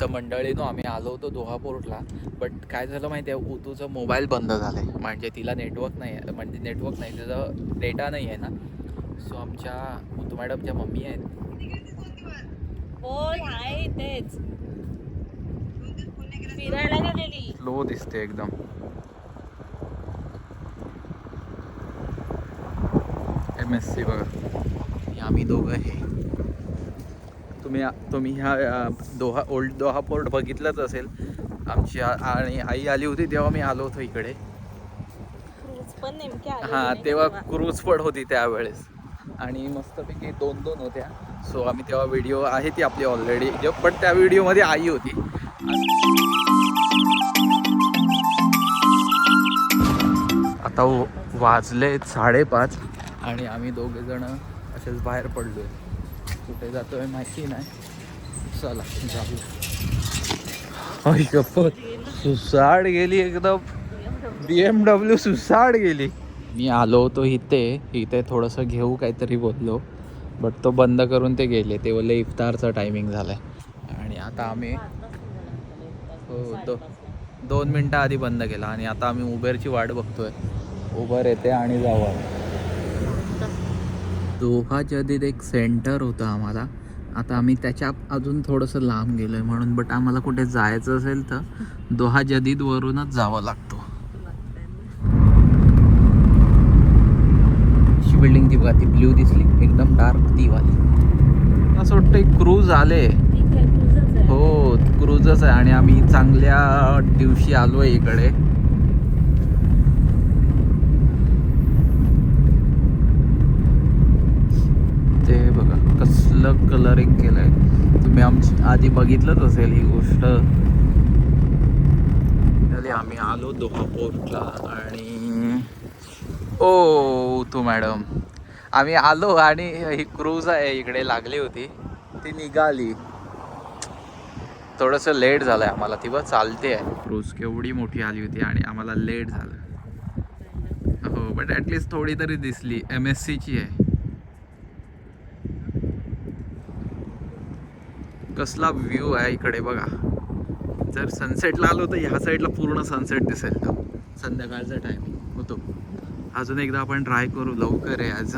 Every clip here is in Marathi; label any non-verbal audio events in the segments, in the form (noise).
तर मंडळीनो आम्ही आलो होतो दोहा पोर्टला बट काय झालं माहिती आहे उतूचा मोबाईल बंद झाला आहे म्हणजे तिला नेटवर्क नाही आहे म्हणजे नेटवर्क नाही तिचं डेटा नाही आहे ना. सो आमच्या उतू मॅडमच्या मम्मी आहेत. आहे तेच. फिरायला गेलेली. लो दिसते एकदम. एम एस सी बघा. आम्ही दोघं हे. तुम्ही तुम्ही ह्या दोहा ओल्ड दोहा पोर्ट बघितलंच असेल. आमची आणि आई आली होती तेव्हा मी आलो होतो इकडे. हां तेव्हा क्रूज पण होती त्यावेळेस. आणि मस्तपैकी दोन दोन होत्या. सो आम्ही तेव्हा व्हिडिओ आहे ती आपली ऑलरेडी पण त्या व्हिडिओमध्ये आई होती. आता वाजले साडेपाच आणि आम्ही दोघे जण असेच बाहेर पडलोय. कुठे जातोय माहिती नाही. चला जाऊ आई गप्पत सुसाड गेली एकदम. बी एम डब्ल्यू सुसाड गेली. मी आलो होतो इथे. इथे थोडंसं घेऊ काहीतरी बोललो. बट तो बंद करून ते गेले. ते बोलले इफ्तारचा टायमिंग झालाय. आणि आता आम्ही हो दो दोन मिनटं आधी बंद केला. आणि आता आम्ही उबेरची वाट बघतोय. उबर येते आणि जाऊ आम्ही. दोहा जदीद एक सेंटर होतं आम्हाला. आता आम्ही त्याच्या अजून थोडंसं लांब गेलो आहे म्हणून बट आम्हाला कुठे जायचं असेल तर दोहा जदीदवरूनच जावं लागतो. बिल्डिंग ती बघा ती ब्ल्यू दिसली. एकदम डार्क ती वाली असं वाटतं क्रूज आले आहे आहे. हो क्रूजच आहे आणि आम्ही चांगल्या दिवशी आलोय इकडे. ते बघा कसलं कलरिंग केलंय. तुम्ही आमची आधी बघितलंच असेल ही गोष्ट. आम्ही आलो दोहा पोर्टला आणि ओ तू मॅडम. आम्ही आलो आणि ही क्रूज आहे इकडे लागली होती. ती निघाली. थोडंसं लेट झालं आहे आम्हाला ती बघ चालते आहे क्रूज केवढी मोठी आली होती आणि आम्हाला लेट झालं. हो बट ॲटलिस्ट थोडी तरी दिसली. एम एस सीची आहे. कसला व्ह्यू आहे इकडे बघा. जर सनसेटला आलो तर ह्या साईडला पूर्ण सनसेट दिसेल तर संध्याकाळचा टायमिंग होतो. अजून एकदा आपण ट्राय करू लवकर आहे आज.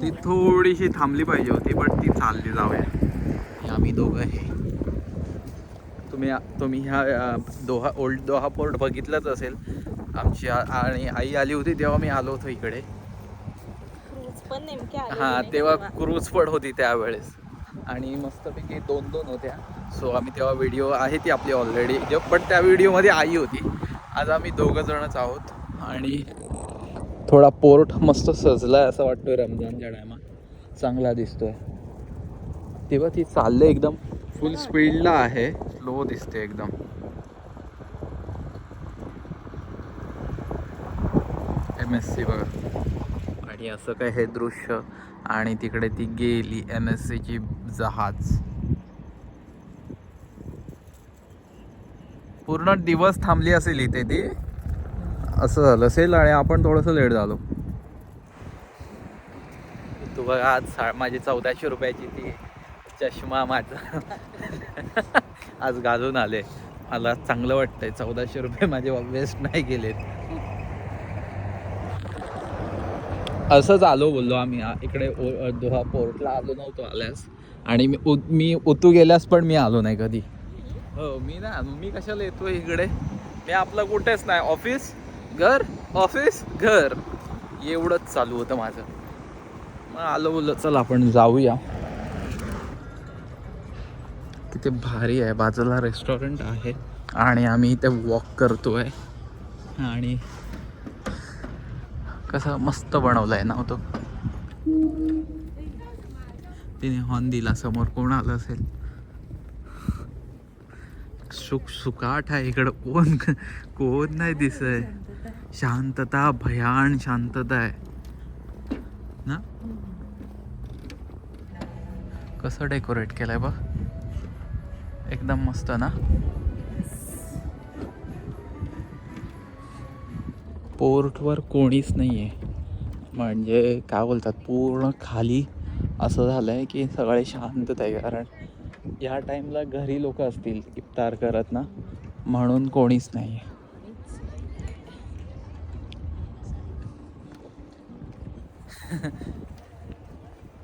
ती ती? थोडीशी थांबली पाहिजे होती बट ती चालली जाऊया. आम्ही दोघं हे. तुम्ही तुम्ही ह्या दोहा ओल्ड दोहा पोर्ट बघितलंच असेल. आमची आणि आई आली होती तेव्हा मी आलो होतो इकडे. पण नेमके आलेली हां तेव्हा क्रूज पण होती त्यावेळेस. आणि मस्तपैकी दोन दोन होत्या. सो आम्ही तेव्हा व्हिडिओ आहे ती आपली ऑलरेडी पण त्या व्हिडिओमध्ये आई होती. आज आम्ही दोघं जणच आहोत. आणि थोडा पोर्ट मस्त सजलाय असं वाटतोय रमजानच्या टायमात चांगला दिसतोय. तेव्हा ती चालले एकदम फुल स्पीडला आहे. स्लो दिसते एकदम. एम एस सी बघा. आणि असं काय हे दृश्य? आणि तिकडे ती गेली एम एस सीची जहाज. पूर्ण दिवस थांबली असेल इथे ती. असं झालं. असेल आणि आपण थोडंसं लेट झालो. तू बघा आज सा माझी चौदाशे रुपयाची ती चष्मा माझा. (laughs) आज घालून आले. मला चांगलं वाटतंय. चौदाशे रुपये माझे वेस्ट नाही गेलेत असंच आलो बोललो आम्ही इकडे ओ- दोहा पोर्टला आलो नव्हतो आल्यास. आणि मी उ- मी उतू गेल्यास पण मी आलो नाही कधी. हो मी ना मी कशाला येतो इकडे? मी आपलं कुठेच नाही. ऑफिस? घर? ऑफिस? घर. एवढंच चालू होतं माझं. मग आलो बोललो चल आपण जाऊया. तिथे भारी आहे. बाजूला रेस्टॉरंट आहे. आणि आम्ही इथे वॉक करतोय. आणि कसं मस्त बनवलंय ना हो तो. तिने हॉर्न दिला समोर कोण आलं असेल? सुख सुकाट आहे इकडं. कोण कोण नाही दिसय शांतता भयान शांतता आहे. ना? कसं डेकोरेट केलंय बघ? एकदम मस्त ना? पोर्टवर कोणीच नाही आहे म्हणजे काय बोलतात पूर्ण खाली असं झालं आहे की सगळे शांतता आहे कारण या टाईमला घरी लोक असतील इफ्तार करत ना म्हणून कोणीच नाही आहे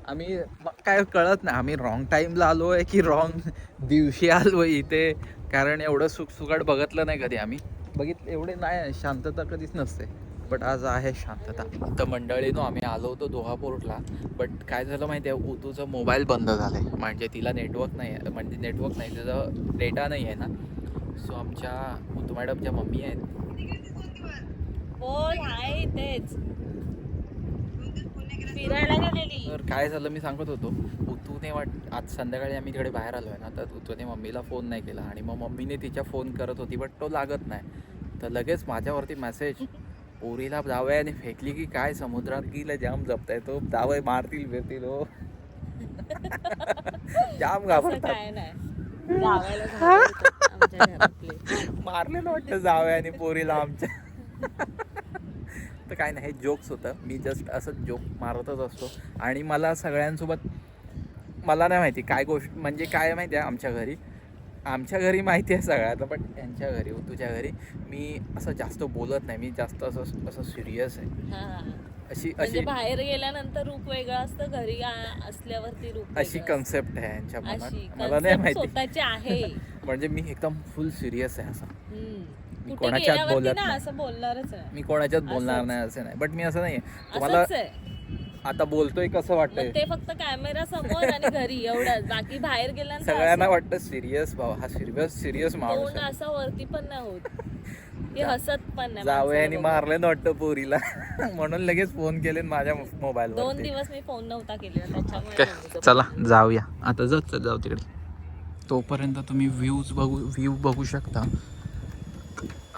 आम्ही मग काय कळत नाही आम्ही रॉंग टाईमला आलो आहे की रॉंग दिवशी आलो आहे इथे. कारण एवढं सुखसुखाट बघितलं नाही कधी आम्ही. बघितलं एवढे नाही शांतता कधीच नसते. बट आज आहे शांतता. तर मंडळीनो आम्ही आलो होतो दोहा पोर्टला बट काय झालं माहिती आहे? उतूचा मोबाईल बंद झाला आहे म्हणजे तिला नेटवर्क नाही आहे. म्हणजे नेटवर्क नाही तिचं डेटा नाही आहे ना. सो आमच्या उतू मॅडमच्या मम्मी आहेत. बोल आहे इथेच फिरायला गेलेली तर काय झालं मी सांगत होतो उतूने वाट आज संध्याकाळी आम्ही तिकडे बाहेर आलो आहे ना तर उतूने मम्मीला फोन नाही केला आणि मग मम्मीने तिच्या फोन करत होती बट तो लागत नाही. तर लगेच माझ्यावरती मेसेज पोरीला जावयाने फेकली की काय समुद्रात गेलं जाम जपताय तो जावय मारतील फिरतील हो. (laughs) जाम घाबरतात. (laughs) मारलेलं वाटतं जावयाने पोरीला आमच्या. (laughs) तर काय नाही हे जोक्स होतं. मी जस्ट असं जोक मारतच असतो. आणि मला सगळ्यांसोबत मला नाही माहिती काय गोष्ट म्हणजे काय माहिती आहे आमच्या घरी? आमच्या घरी माहिती आहे सगळ्यात पण त्यांच्या घरी तुझ्या घरी. मी असं जास्त बोलत नाही. मी जास्त असं असं सिरियस आहे. हा. अशी म्हणजे अशी बाहेर गेल्यानंतर रूप वेगळं असतं घरी असल्यावरती रूप अशी कन्सेप्ट आहे यांच्या मनात. मला नाही माहिती. आहे. (laughs) म्हणजे मी एकदम फुल सिरियस आहे असं. मी कोणाच्यात गेल्यावरती बोलत ना नाही. असं बोलणारच मी कोणाच्यात बोलणार. नाही असं नाही. बट मी असं नाही तुम्हाला आता बोलतोय कसं वाटतंय? मग ते फक्त कॅमेरा समोर आणि घरी एवढंच. बाकी बाहेर गेल्यानंतर सगळ्यांना वाटतं सिरियस भाऊ हा सिरियस सिरियस माणूस असं वरती पण नाही होत. (laughs) ते हसत पण नाही जावयाने मारले ना वाटतं पोरीला. (laughs) म्हणून लगेच फोन केले माझ्या मोबाईल. दोन दिवस मी फोन नव्हता केलेला त्याच्यामुळे चला जाऊया. आता जात जाऊ तिकडे. तोपर्यंत तुम्ही व्ह्यूज बघू व्ह्यू बघू शकता.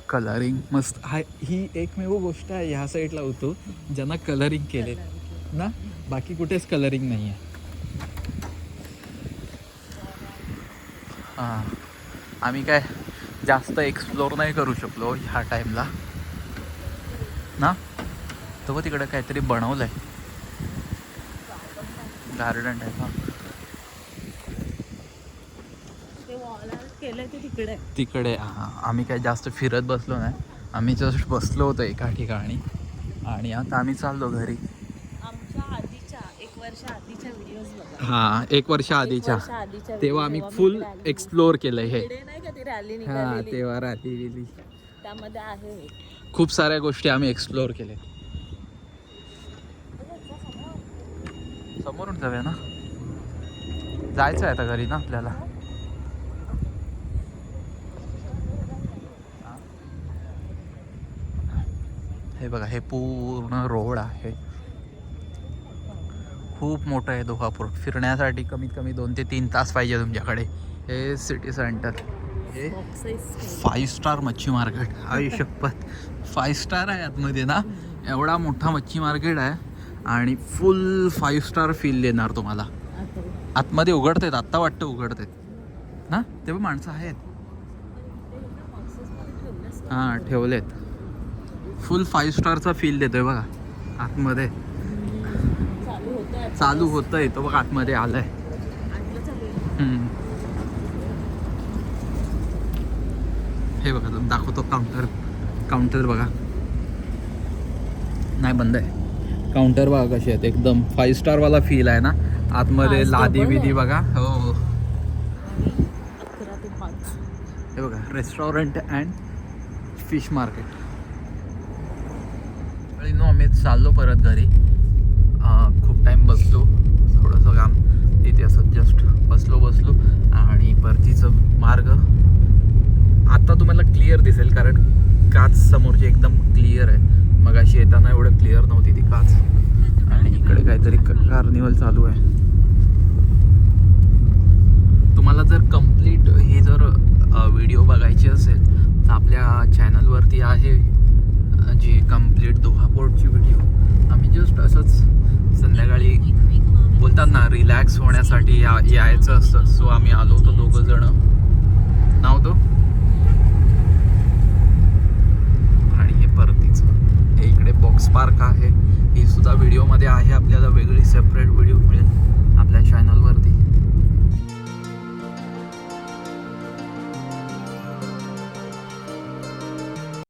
कलरिंग मस्त. हा ही एकमेव गोष्ट आहे ह्या साईडला होतो ज्यांना कलरिंग केले. ना? बाकी कुठेच कलरिंग नाही आहे हां. आम्ही काय जास्त एक्सप्लोर नाही करू शकलो ह्या टाईमला ना? तो तिकडे काहीतरी बनवलं आहे गार्डन टाईप हां ते wall art केलंय ते तिकडे. तिकडे हां आम्ही काय जास्त फिरत बसलो नाही. आम्ही जस्ट बसलो होतो एका ठिकाणी. आणि आता आम्ही चाललो घरी. हां एक वर्ष आधीच्या. तेव्हा आम्ही फुल एक्सप्लोर केलं हे. रॅली हां तेव्हा रात्री गेली. त्यामध्ये आहे. खूप साऱ्या गोष्टी आम्ही एक्सप्लोर केले समोरून जाऊया ना? जायचं आहे आता घरी ना आपल्याला? हे बघा हे पूर्ण रोड आहे. खूप मोठं आहे दोहापूर फिरण्यासाठी कमीत कमी दोन ते तीन तास पाहिजे तुमच्याकडे. हे सिटी सेंटर हे फाईव्ह स्टार मच्छी मार्केट आई फाईव्ह स्टार आहे आतमध्ये ना? एवढा मोठा मच्छी मार्केट आहे. आणि फुल फाईव्ह स्टार फील देणार तुम्हाला. आतमध्ये उघडतात आत्ता वाटतं उघडतात. ना? ते पण माणसं आहेत. हां ठेवलेत. फुल फाईव्ह स्टारचा फील देतोय बघा. आतमध्ये. चालू होतं चालू होतंय तो बघा आतमध्ये आलाय. हे बघा तुम्ही दाखवतो काउंटर काउंटर बघा. नाही बंद आहे. काउंटर बघा कसे आहेत एकदम फाईव्ह स्टार वाला फील आहे ना. आतमध्ये लादी आहे. बघा. हो हो. ते हे बघा रेस्टॉरंट अँड फिश मार्केट आम्ही चाललो परत घरी. खूप टाईम बसलो. थोडंसं काम. तिथे असं जस्ट बसलो बसलो. आणि परतीचं मार्ग. आता तुम्हाला क्लिअर दिसेल कारण काच समोरची एकदम क्लिअर आहे. मग अशी येताना एवढं क्लिअर नव्हती ती काच. आणि इकडे काहीतरी कार्निवल चालू आहे. तुम्हाला जर कंप्लीट हे जर व्हिडिओ बघायची असेल तर आपल्या चॅनलवरती आहे जी कंप्लीट दोहा पोर्टची व्हिडिओ आम्ही जस्ट असंच संध्याकाळी बोलतात ना रिलॅक्स होण्यासाठी या यायचं असतं. सो आम्ही आलो होतो दोघं जणं.